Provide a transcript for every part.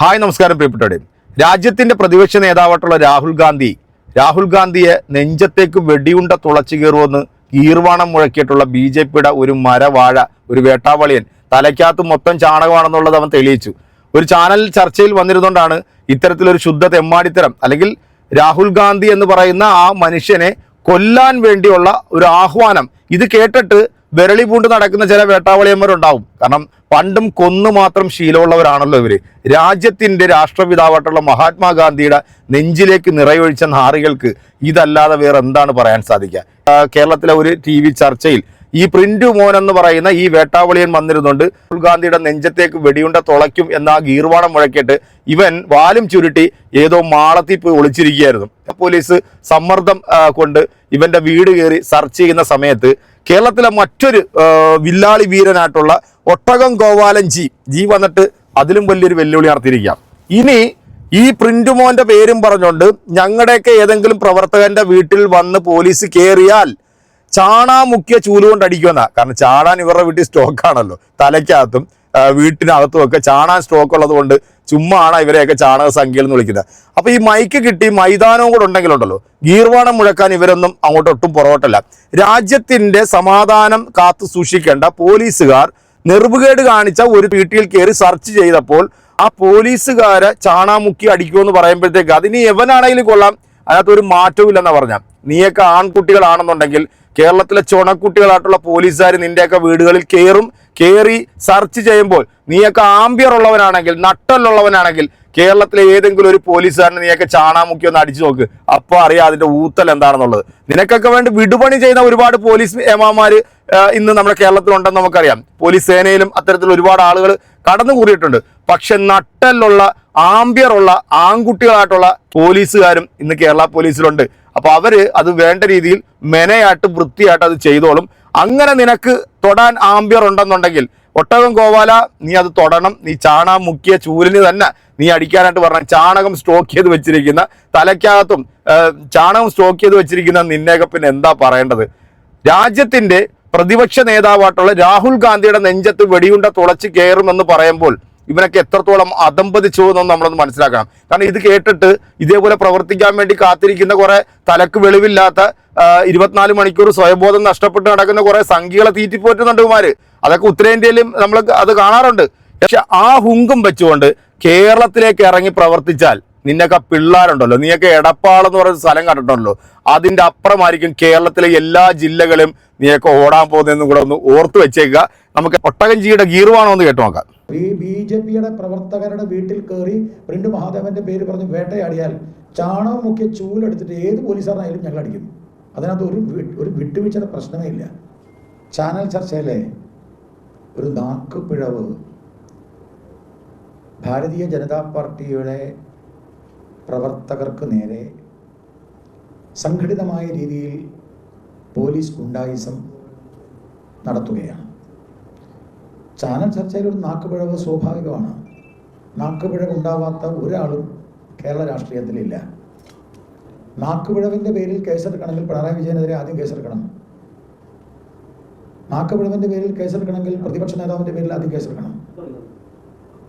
Hi നമസ്കാരം പ്രിയപ്പെട്ടവരെ. രാജ്യത്തിന്റെ പ്രതിപക്ഷ നേതാവായിട്ടുള്ള രാഹുൽ ഗാന്ധി രാഹുൽ ഗാന്ധിയെ നെഞ്ചത്തേക്ക് വെടിയുണ്ട തുളച്ചു കയറുമെന്ന് ഈർവാണം മുഴക്കിയിട്ടുള്ള ബി ജെ പിയുടെ ഒരു മരവാഴ ഒരു വേട്ടാവളിയൻ തലയ്ക്കകത്ത് മൊത്തം ചാണകമാണെന്നുള്ളത് അവൻ തെളിയിച്ചു. ഒരു ചാനൽ ചർച്ചയിൽ വന്നിരുന്നുകൊണ്ടാണ് ഇത്തരത്തിലൊരു ശുദ്ധ തെമ്മാടിത്തരം അല്ലെങ്കിൽ രാഹുൽ ഗാന്ധി എന്ന് പറയുന്ന ആ മനുഷ്യനെ കൊല്ലാൻ വേണ്ടിയുള്ള ഒരു ആഹ്വാനം. ഇത് കേട്ടിട്ട് വിരളി പൂണ്ട് നടക്കുന്ന ചില വേട്ടാവളിയന്മാരുണ്ടാവും. കാരണം പണ്ടും കൊന്നു മാത്രം ശീലമുള്ളവരാണല്ലോ ഇവർ. രാജ്യത്തിന്റെ രാഷ്ട്രപിതാവായിട്ടുള്ള മഹാത്മാഗാന്ധിയുടെ നെഞ്ചിലേക്ക് നിറയൊഴിച്ച നാറികൾക്ക് ഇതല്ലാതെ വേറെ എന്താണ് പറയാൻ സാധിക്കുക? കേരളത്തിലെ ഒരു ടി ചർച്ചയിൽ ഈ പ്രിന്റു മോൻ എന്ന് പറയുന്ന ഈ വേട്ടാവളിയൻ വന്നിരുന്നുണ്ട്. രാഹുൽ ഗാന്ധിയുടെ നെഞ്ചത്തേക്ക് വെടിയുണ്ട തുളയ്ക്കും എന്ന ആ ഗീർവാണം മുഴക്കിയിട്ട് ഇവൻ വാലും ചുരുട്ടി ഏതോ മാളത്തിൽ പോയി ഒളിച്ചിരിക്കുകയായിരുന്നു. പോലീസ് സമ്മർദ്ദം കൊണ്ട് ഇവന്റെ വീട് കയറി സെർച്ച് ചെയ്യുന്ന സമയത്ത് കേരളത്തിലെ മറ്റൊരു വില്ലാളി വീരനായിട്ടുള്ള ഒട്ടകം ഗോപാലൻ ജി ജി വന്നിട്ട് അതിലും വലിയൊരു വെല്ലുവിളി നടത്തിയിരിക്കാം ഇനി ഈ പ്രിന്റുമോന്റെ പേരും പറഞ്ഞുകൊണ്ട് ഞങ്ങളുടെയൊക്കെ ഏതെങ്കിലും പ്രവർത്തകന്റെ വീട്ടിൽ വന്ന് പോലീസ് കയറിയാൽ ചാണാ മുക്കിയ ചൂലുകൊണ്ട് അടിക്കുമെന്നാ കാരണം ചാണാൻ ഇവരുടെ വീട്ടിൽ സ്റ്റോക്കാണല്ലോ. തലയ്ക്കകത്തും വീട്ടിനകത്തും ഒക്കെ ചാണാൻ സ്റ്റോക്ക് ഉള്ളത് കൊണ്ട് ചുമ്മാണ് ഇവരെയൊക്കെ ചാണക സംഖ്യയിൽ നിന്ന് വിളിക്കുന്നത്. അപ്പൊ ഈ മൈക്ക് കിട്ടി മൈതാനവും കൂടെ ഉണ്ടെങ്കിലുണ്ടല്ലോ ഗീർവാണം മുഴക്കാൻ ഇവരൊന്നും അങ്ങോട്ട് ഒട്ടും പുറകോട്ടല്ല. രാജ്യത്തിന്റെ സമാധാനം കാത്തു സൂക്ഷിക്കേണ്ട പോലീസുകാർ നെറുവുകേട് കാണിച്ച ഒരു വീട്ടിൽ കയറി സെർച്ച് ചെയ്തപ്പോൾ ആ പോലീസുകാരെ ചാണാമുക്കി അടിക്കുമെന്ന് പറയുമ്പോഴത്തേക്ക് അതിന് എവനാണെങ്കിലും കൊള്ളാം. അതിനകത്ത് ഒരു മാറ്റവും ഇല്ലെന്നാ പറഞ്ഞ. നീയൊക്കെ ആൺകുട്ടികളാണെന്നുണ്ടെങ്കിൽ കേരളത്തിലെ ചുണക്കുട്ടികളായിട്ടുള്ള പോലീസുകാർ നിന്റെയൊക്കെ വീടുകളിൽ കയറും കയറി സെർച്ച് ചെയ്യുമ്പോൾ നീയൊക്കെ ആംബിയർ ഉള്ളവനാണെങ്കിൽ നട്ടലുള്ളവനാണെങ്കിൽ കേരളത്തിലെ ഏതെങ്കിലും ഒരു പോലീസുകാരനെ നീയൊക്കെ ചാണാമുക്കി ഒന്ന് അടിച്ചു നോക്ക്. അപ്പോൾ അറിയാം അതിന്റെ ഊത്തൽ എന്താണെന്നുള്ളത്. നിനക്കൊക്കെ വേണ്ടി വിടുപണി ചെയ്യുന്ന ഒരുപാട് പോലീസ് ഏമാമാര് ഇന്ന് നമ്മുടെ കേരളത്തിലുണ്ടെന്ന് നമുക്കറിയാം. പോലീസ് സേനയിലും അത്തരത്തിൽ ഒരുപാട് ആളുകൾ കടന്നു കൂറിയിട്ടുണ്ട് പക്ഷെ നട്ടലുള്ള ആംബിയറുള്ള ആൺകുട്ടികളായിട്ടുള്ള പോലീസുകാരും ഇന്ന് കേരള പോലീസിലുണ്ട്. അപ്പൊ അവർ അത് വേണ്ട രീതിയിൽ മെനയായിട്ട് വൃത്തിയായിട്ട് അത് ചെയ്തോളും. അങ്ങനെ നിനക്ക് തൊടാൻ ആംബിയർ ഉണ്ടെന്നുണ്ടെങ്കിൽ ഒട്ടകം ഗോവാല നീ അത് തൊടണം. നീ ചാണകം മുക്കിയ ചൂലിന് തന്നെ നീ അടിക്കാനായിട്ട് പറഞ്ഞ ചാണകം സ്റ്റോക്ക് ചെയ്ത് വെച്ചിരിക്കുന്ന തലയ്ക്കകത്തും ചാണകം സ്റ്റോക്ക് ചെയ്ത് വെച്ചിരിക്കുന്ന നിന്നെയൊക്കെ പിന്നെ എന്താ പറയേണ്ടത്? രാജ്യത്തിന്റെ പ്രതിപക്ഷ നേതാവായിട്ടുള്ള രാഹുൽ ഗാന്ധിയുടെ നെഞ്ചത്ത് വെടിയുണ്ട തുളച്ച് കയറുമെന്ന് പറയുമ്പോൾ ഇവനൊക്കെ എത്രത്തോളം അതമ്പതിച്ചു എന്നൊന്ന് നമ്മളൊന്ന് മനസ്സിലാക്കണം. കാരണം ഇത് കേട്ടിട്ട് ഇതേപോലെ പ്രവർത്തിക്കാൻ വേണ്ടി കാത്തിരിക്കുന്ന കുറെ തലക്ക് വെളിവില്ലാത്ത ഇരുപത്തിനാല് മണിക്കൂർ സ്വയബോധം നഷ്ടപ്പെട്ട് നടക്കുന്ന കുറെ സംഖ്യകളെ തീറ്റിപ്പോറ്റുന്നുണ്ട് ഇവന്മാര്. അതൊക്കെ ഉത്തരേന്ത്യയിലും നമ്മൾ അത് കാണാറുണ്ട്. പക്ഷെ ആ ഹുങ്കും വെച്ചുകൊണ്ട് കേരളത്തിലേക്ക് ഇറങ്ങി പ്രവർത്തിച്ചാൽ നിന്നൊക്കെ പിള്ളേരുണ്ടല്ലോ നീയൊക്കെ എടപ്പാളെന്ന് പറയുന്ന സ്ഥലം കണ്ടിട്ടുണ്ടല്ലോ അതിന്റെ അപ്പുറമായിരിക്കും കേരളത്തിലെ എല്ലാ ജില്ലകളും നീയൊക്കെ ഓടാൻ പോകുന്നതെന്നും കൂടെ ഒന്ന് ഓർത്ത് വെച്ചേക്കുക. നമുക്ക് ഒട്ടകഞ്ചിയുടെ ഗീർവാണോ എന്ന് കേട്ടു നോക്കാം. ഈ ബി ജെ പിയുടെ പ്രവർത്തകരുടെ വീട്ടിൽ കയറി പ്രിന്റ് മഹാദേവന്റെ പേര് പറഞ്ഞ് വേട്ടയാടിയാൽ ചാണകം മുക്കിയ ചൂലെടുത്തിട്ട് ഏത് പോലീസുകാരനായാലും ഞങ്ങൾ അടിക്കും. അതിനകത്ത് ഒരു ഒരു വിട്ടുവീഴ്ചയുടെ പ്രശ്നമേ ഇല്ല. ചാനൽ ചർച്ചയിലെ ഒരു നാക്കുപിഴവ് ഭാരതീയ ജനതാ പാർട്ടിയുടെ പ്രവർത്തകർക്ക് നേരെ സംഘടിതമായ രീതിയിൽ പോലീസ് ഗുണ്ടായിസം നടത്തുകയാണ്. ചാനൽ ചർച്ചയിൽ ഒരു നാക്കുപിഴവ് സ്വാഭാവികമാണ്. നാക്കുപിഴവ് ഉണ്ടാവാത്ത ഒരാളും കേരള രാഷ്ട്രീയത്തിലില്ല. നാക്കുപിഴവിന്റെ പേരിൽ കേസെടുക്കണമെങ്കിൽ പിണറായി വിജയനെതിരെ ആദ്യം കേസെടുക്കണം. നാക്കുപിഴവിന്റെ പേരിൽ കേസെടുക്കണമെങ്കിൽ പ്രതിപക്ഷ നേതാവിന്റെ പേരിൽ ആദ്യം കേസെടുക്കണം.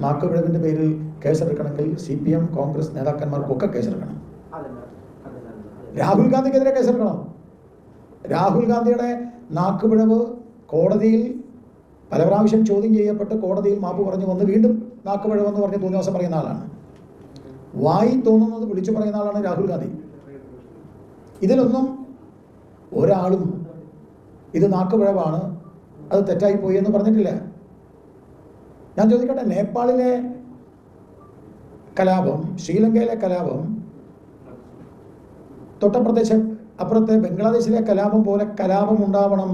നാക്കുപിഴവിന്റെ പേരിൽ കേസെടുക്കണമെങ്കിൽ സി പി എം കോൺഗ്രസ് നേതാക്കന്മാർക്കൊക്കെ കേസെടുക്കണം. രാഹുൽ ഗാന്ധിക്കെതിരെ കേസെടുക്കണം. രാഹുൽ ഗാന്ധിയുടെ നാക്കുപിഴവ് കോടതിയിൽ പല പ്രാവശ്യം ചോദ്യം ചെയ്യപ്പെട്ട് കോടതിയിൽ മാപ്പ് പറഞ്ഞു വന്ന് വീണ്ടും നാക്കുപഴവെന്ന് പറഞ്ഞ് തോന്നിയ ദിവസം പറയുന്ന ആളാണ്. വായി തോന്നുന്നത് വിളിച്ചു പറയുന്ന ആളാണ് രാഹുൽ ഗാന്ധി. ഇതിലൊന്നും ഒരാളും ഇത് നാക്കുപഴവാണ് അത് തെറ്റായി പോയി എന്ന് പറഞ്ഞിട്ടില്ല. ഞാൻ ചോദിക്കട്ടെ നേപ്പാളിലെ കലാപം ശ്രീലങ്കയിലെ കലാപം തൊട്ടപ്രദേശം അപ്പുറത്തെ ബംഗ്ലാദേശിലെ കലാപം പോലെ കലാപം ഉണ്ടാവണം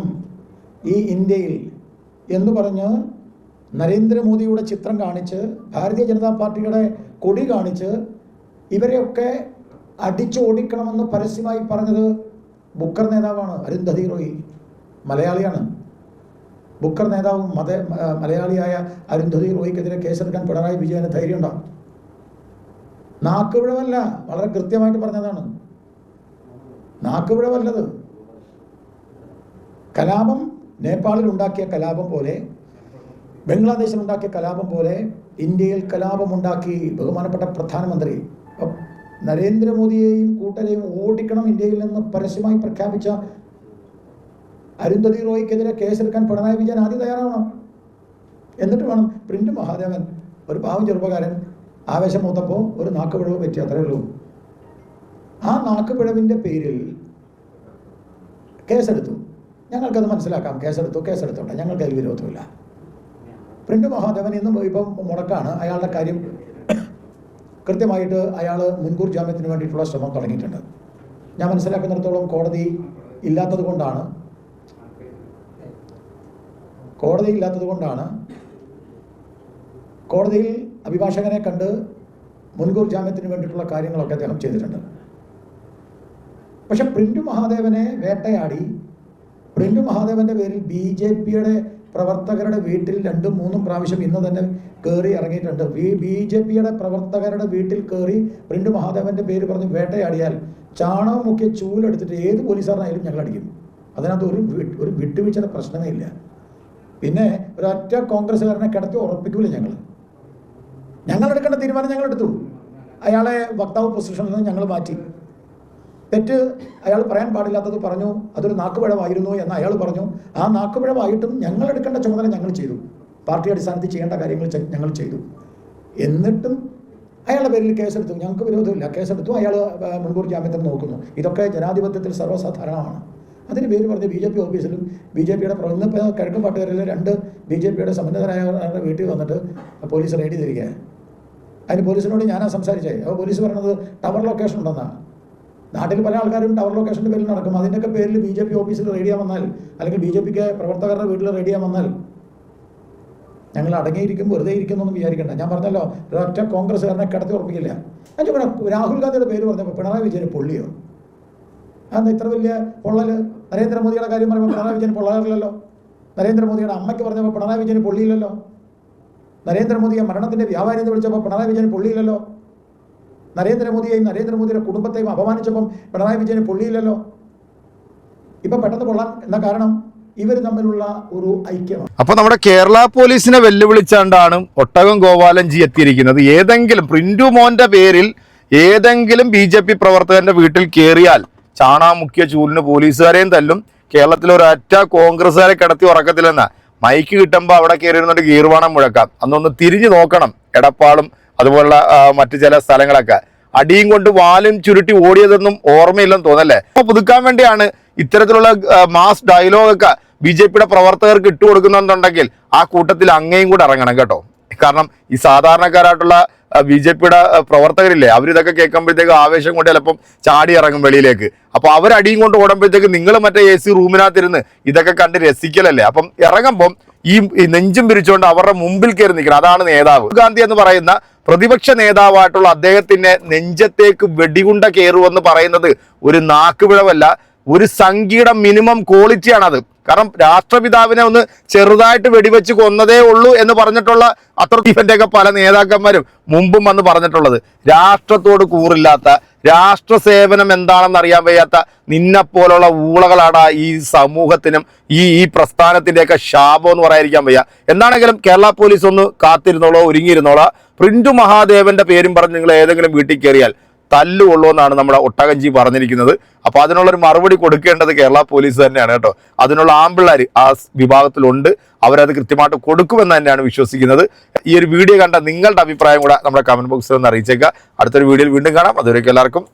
ഈ ഇന്ത്യയിൽ. എന്ന് പറഞ്ഞ് നരേന്ദ്രമോദിയുടെ ചിത്രം കാണിച്ച് ഭാരതീയ ജനതാ പാർട്ടിയുടെ കൊടി കാണിച്ച് ഇവരെയൊക്കെ അടിച്ചോടിക്കണമെന്ന് പരസ്യമായി പറഞ്ഞത് ബുക്കർ നേതാവാണ്. അരുന്ധതി റോയി മലയാളിയാണ്. ബുക്കർ നേതാവും മത മലയാളിയായ അരുന്ധതി റോയിക്കെതിരെ കേസെടുക്കാൻ പിണറായി വിജയന് ധൈര്യമുണ്ടോ? നാക്കുപിഴവല്ല വളരെ കൃത്യമായിട്ട് പറഞ്ഞതാണ്. നാക്കുപിഴവല്ലത്. കലാപം നേപ്പാളിൽ ഉണ്ടാക്കിയ കലാപം പോലെ ബംഗ്ലാദേശിൽ ഉണ്ടാക്കിയ കലാപം പോലെ ഇന്ത്യയിൽ കലാപമുണ്ടാക്കി ബഹുമാനപ്പെട്ട പ്രധാനമന്ത്രി നരേന്ദ്രമോദിയെയും കൂട്ടരെയും ഓടിക്കണം ഇന്ത്യയിൽ നിന്ന് പരസ്യമായി പ്രഖ്യാപിച്ച അരുന്ധതി റോയ്ക്കെതിരെ കേസെടുക്കാൻ പിണറായി വിജയൻ ആദ്യം തയ്യാറാവണം. എന്നിട്ട് വേണം പ്രിന്റ് മഹാദേവൻ ഒരു പാവം ചെറുപ്പക്കാരൻ ആവേശം മൂത്തപ്പോൾ ഒരു നാക്കുപിഴവ് പറ്റി അത്രേ ഉള്ളൂ. ആ നാക്കുപിഴവിന്റെ പേരിൽ കേസെടുത്തു. ഞങ്ങൾക്കത് മനസ്സിലാക്കാം. കേസെടുത്തു കേസെടുത്തോട്ടെ. ഞങ്ങൾക്ക് അതിൽ വിരോധമില്ല. പ്രിന്റ് മഹാദേവൻ ഇന്നും ഇപ്പം മുടക്കാണ്. അയാളുടെ കാര്യം കൃത്യമായിട്ട് അയാൾ മുൻകൂർ ജാമ്യത്തിന് വേണ്ടിയിട്ടുള്ള ശ്രമം തുടങ്ങിയിട്ടുണ്ട്. ഞാൻ മനസ്സിലാക്കുന്നിടത്തോളം കോടതി ഇല്ലാത്തത് കൊണ്ടാണ്. കോടതി ഇല്ലാത്തത് കൊണ്ടാണ്. കോടതിയിൽ അഭിഭാഷകനെ കണ്ട് മുൻകൂർ ജാമ്യത്തിന് വേണ്ടിയിട്ടുള്ള കാര്യങ്ങളൊക്കെ അദ്ദേഹം ചെയ്തിട്ടുണ്ട്. പക്ഷെ പ്രിന്റു മഹാദേവനെ വേട്ടയാടി പ്രിന്റു മഹാദേവന്റെ പേരിൽ ബി ജെ പിയുടെ പ്രവർത്തകരുടെ വീട്ടിൽ രണ്ടും മൂന്നും പ്രാവശ്യം ഇന്ന് തന്നെ കയറി ഇറങ്ങിയിട്ടുണ്ട്. ബി ജെ പിയുടെ പ്രവർത്തകരുടെ വീട്ടിൽ കയറി പ്രിന്റു മഹാദേവന്റെ പേര് പറഞ്ഞ് വേട്ടയാടിയാൽ ചാണകം മുക്കിയ ചൂലെടുത്തിട്ട് ഏത് പോലീസുകാരനായാലും ഞങ്ങൾ അടിക്കും. അതിനകത്ത് ഒരു ഒരു വിട്ടുവീഴ്ചയുടെ പ്രശ്നമേ ഇല്ല. പിന്നെ ഒരൊറ്റ കോൺഗ്രസ്സുകാരനെ കിടത്തി ഉറപ്പിക്കൂല ഞങ്ങൾ. ഞങ്ങൾ എടുക്കേണ്ട തീരുമാനം ഞങ്ങൾ എടുത്തു. അയാളെ വക്താവ് പൊസിഷനിൽ നിന്ന് ഞങ്ങൾ മാറ്റി. തെറ്റ് അയാൾ പറയാൻ പാടില്ലാത്തത് പറഞ്ഞു അതൊരു നാക്കുപഴമായിരുന്നു എന്ന് അയാൾ പറഞ്ഞു. ആ നാക്കുപഴമായിട്ടും ഞങ്ങൾ എടുക്കേണ്ട ചുമതല ഞങ്ങൾ ചെയ്തു. പാർട്ടി അടിസ്ഥാനത്തിൽ ചെയ്യേണ്ട കാര്യങ്ങൾ ഞങ്ങൾ ചെയ്തു. എന്നിട്ടും അയാളുടെ പേരിൽ കേസെടുത്തു. ഞങ്ങൾക്ക് വിരോധമില്ല. കേസെടുത്തു. അയാൾ മുൻകൂർ ജാമ്യത്തിൽ നോക്കുന്നു. ഇതൊക്കെ ജനാധിപത്യത്തിൽ സർവസാധാരണമാണ്. അതിന് പേര് പറഞ്ഞ് ബി ജെ പി ഓഫീസിലും ബി ജെ പിയുടെ ഇന്നിപ്പോൾ കിഴക്കൻ പാട്ടുകാരിലെ രണ്ട് ബി ജെ പിയുടെ സമ്മന്നതരായവരുടെ വീട്ടിൽ വന്നിട്ട് പോലീസ് റെയ്ഡ് ചെയ്തിരിക്കുക അതിന് പോലീസിനോട് ഞാനാ സംസാരിച്ചേ അപ്പോൾ പോലീസ് പറഞ്ഞത് ടവർ ലൊക്കേഷൻ ഉണ്ടെന്നാണ്. നാട്ടിൽ പല ആൾക്കാരും ടവർ ലൊക്കേഷന്റെ പേരിൽ നടക്കും. അതിന്റെയൊക്കെ പേരിൽ ബി ജെ പി ഓഫീസിൽ റെഡി ചെയ്യാൻ വന്നാൽ അല്ലെങ്കിൽ ബി ജെ പിക്ക് പ്രവർത്തകരുടെ വീട്ടിൽ റെഡി ചെയ്യാൻ വന്നാൽ ഞങ്ങൾ അടങ്ങിയിരിക്കും വെറുതെ ഇരിക്കുന്നൊന്നും വിചാരിക്കണ്ട. ഞാൻ പറഞ്ഞല്ലോ ഒരൊറ്റ കോൺഗ്രസ്സുകാരനെ കിടത്തി ഉറപ്പിക്കില്ല. ഞാൻ രാഹുൽ ഗാന്ധിയുടെ പേര് പറഞ്ഞപ്പോൾ പിണറായി വിജയൻ പൊള്ളിയോ? അതെന്താ ഇത്ര വലിയ പൊള്ളൽ നരേന്ദ്രമോദിയുടെ കാര്യം പറയുമ്പോൾ പിണറായി വിജയൻ പൊള്ളാറില്ലല്ലോ? നരേന്ദ്രമോദിയുടെ അമ്മയ്ക്ക് പറഞ്ഞപ്പോൾ പിണറായി വിജയൻ പൊള്ളിയില്ലല്ലോ? നരേന്ദ്രമോദിയെ മരണത്തിന്റെ വ്യാപാരി എന്ന് വിളിച്ചപ്പോൾ പിണറായി വിജയൻ പൊള്ളിയില്ലല്ലോ? നരേന്ദ്രമോദിയെയും നരേന്ദ്രമോദിയുടെ കുടുംബത്തെയും അപമാനിച്ചപ്പം പിണറായി വിജയന് പൊള്ളിയില്ലല്ലോ. ഇപ്പം പെട്ടെന്ന് കൊള്ളാൻ എന്ന കാരണം ഇവർ തമ്മിലുള്ള ഒരു ഐക്യമാണ്. അപ്പൊ നമ്മുടെ കേരള പോലീസിനെ വെല്ലുവിളിച്ചാണ്ടാണ് ഒട്ടകം ഗോപാലൻജി എത്തിയിരിക്കുന്നത്. ഏതെങ്കിലും പ്രിന്റു മോന്റെ പേരിൽ ഏതെങ്കിലും ബി ജെ പി പ്രവർത്തകന്റെ വീട്ടിൽ കയറിയാൽ ചാണാമുക്കിയ ചൂലിന് പോലീസുകാരെയും തല്ലും. കേരളത്തിൽ ഒരൊറ്റ കോൺഗ്രസ്സുകാരെ കിടത്തി ഉറക്കത്തില്ലെന്ന് മൈക്ക് കിട്ടുമ്പോൾ അവിടെ കയറിയിരുന്നിട്ട് ഗീർവാണം മുഴക്കാം. അന്നൊന്ന് തിരിഞ്ഞു നോക്കണം എടപ്പാളും അതുപോലുള്ള മറ്റു ചില സ്ഥലങ്ങളൊക്കെ. അടിയും കൊണ്ട് വാലും ചുരുട്ടി ഓടിയതൊന്നും ഓർമ്മയില്ലെന്ന് തോന്നല്ലേ? അപ്പൊ പുതുക്കാൻ വേണ്ടിയാണ് ഇത്തരത്തിലുള്ള മാസ് ഡയലോഗൊക്കെ ബി ജെ പിയുടെ പ്രവർത്തകർക്ക് ഇട്ടുകൊടുക്കുന്നുണ്ടെങ്കിൽ ആ കൂട്ടത്തിൽ അങ്ങേയും കൂടെ ഇറങ്ങണം കേട്ടോ. കാരണം ഈ സാധാരണക്കാരായിട്ടുള്ള ബി ജെ പിയുടെ പ്രവർത്തകരില്ലേ അവരിതൊക്കെ കേൾക്കുമ്പോഴത്തേക്ക് ആവേശം കൊണ്ട് ചിലപ്പം ചാടി ഇറങ്ങും വെളിയിലേക്ക്. അപ്പൊ അവരടിയും കൊണ്ട് ഓടുമ്പോഴത്തേക്ക് നിങ്ങൾ മറ്റേ എ സി റൂമിനകത്തിരുന്ന് ഇതൊക്കെ കണ്ട് രസിക്കലല്ലേ? അപ്പം ഇറങ്ങുമ്പം ഈ നെഞ്ചും പിരിച്ചുകൊണ്ട് അവരുടെ മുമ്പിൽ കയറി നിൽക്കണം. അതാണ് നേതാവ്. ഗാന്ധി എന്ന് പറയുന്ന പ്രതിപക്ഷ നേതാവായിട്ടുള്ള അദ്ദേഹത്തിന്റെ നെഞ്ചത്തേക്ക് വെടികുണ്ട കയറുമെന്ന് പറയുന്നത് ഒരു നാക്കുപിഴവല്ല ഒരു സംഖ്യയുടെ മിനിമം ക്വാളിറ്റിയാണത് കാരണം രാഷ്ട്രപിതാവിനെ ഒന്ന് ചെറുതായിട്ട് വെടിവെച്ച് കൊന്നതേ ഉള്ളൂ എന്ന് പറഞ്ഞിട്ടുള്ള അത്ര ഒക്കെ പല നേതാക്കന്മാരും മുമ്പും വന്ന് പറഞ്ഞിട്ടുള്ളത്. രാഷ്ട്രത്തോട് കൂറില്ലാത്ത രാഷ്ട്ര സേവനം എന്താണെന്ന് അറിയാൻ വയ്യാത്ത നിന്നെപ്പോലുള്ള ഊളകളാണ് ഈ സമൂഹത്തിനും ഈ ഈ പ്രസ്ഥാനത്തിന്റെയൊക്കെ ശാപം എന്ന് പറയാതിരിക്കാൻ വയ്യ. എന്താണെങ്കിലും കേരള പോലീസ് ഒന്ന് കാത്തിരുന്നോളോ ഒരുങ്ങിയിരുന്നോളോ. പ്രിന്റു മഹാദേവന്റെ പേരും പറഞ്ഞ് നിങ്ങൾ ഏതെങ്കിലും വീട്ടിൽ കയറിയാൽ തല്ലുകൊള്ളൂ എന്നാണ് നമ്മുടെ ഒട്ടകഞ്ചി പറഞ്ഞിരിക്കുന്നത്. അപ്പോൾ അതിനുള്ളൊരു മറുപടി കൊടുക്കേണ്ടത് കേരള പോലീസ് തന്നെയാണ് കേട്ടോ. അതിനുള്ള ആമ്പിള്ളേർ ആ വിഭാഗത്തിലുണ്ട്. അവരത് കൃത്യമായിട്ട് കൊടുക്കുമെന്ന് തന്നെയാണ് വിശ്വസിക്കുന്നത്. ഈ ഒരു വീഡിയോ കണ്ട നിങ്ങളുടെ അഭിപ്രായം കൂടെ നമ്മുടെ കമന്റ് ബോക്സിൽ ഒന്ന് അറിയിച്ചേക്കുക. അടുത്തൊരു വീഡിയോയിൽ വീണ്ടും കാണാം. അതുവരേക്കും എല്ലാവർക്കും